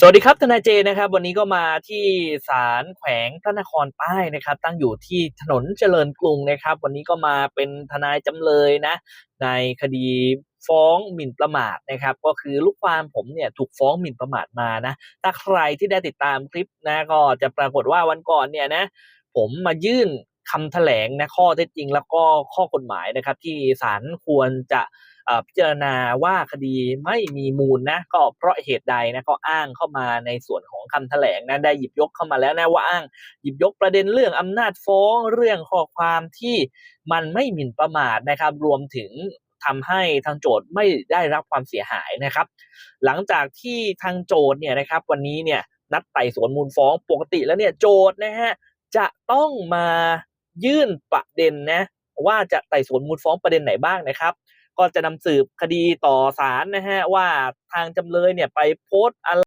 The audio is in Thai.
สวัสดีครับทนายเจนะครับ วันนี้ก็มาที่ศาลแขวงพระนครใต้นะครับ ตั้งอยู่ที่ถนนเจริญกรุงนะครับ วันนี้ก็มาเป็นทนายจำเลยนะ ในคดีฟ้องหมิ่นประมาทนะครับ ก็คือลูกความผมเนี่ยถูกฟ้องหมิ่นประมาทมานะ ถ้าใครที่ได้ติดตามคลิปนะก็จะปรากฏว่าวันก่อนเนี่ยนะ ผมมายื่นคำแถลงนะข้อเท็จจริงแล้วก็ข้อกฎหมายนะครับ ที่ศาลควรจะ พิจารณาว่าคดีไม่มีมูลนะก็เพราะเหตุใดนะก็อ้างเข้ามาในส่วนของคำแถลงนะได้หยิบยกเข้ามาแล้วนะว่าอ้างหยิบยกประเด็นเรื่องอำนาจฟ้องเรื่องข้อความที่มันไม่หมิ่นประมาทนะครับ รวมถึงทำให้ทางโจทย์ไม่ได้รับความเสียหายนะครับ หลังจากที่ทางโจทย์เนี่ยนะครับ วันนี้เนี่ยนัดไต่สวนมูลฟ้องปกติแล้วเนี่ยโจทย์นะฮะจะต้องมายื่นประเด็นนะว่าจะไต่สวนมูลฟ้องประเด็นไหนบ้างนะครับ ก็จะนำสืบคดีต่อศาลนะฮะว่าทางจำเลยเนี่ยไปโพสต์อะไร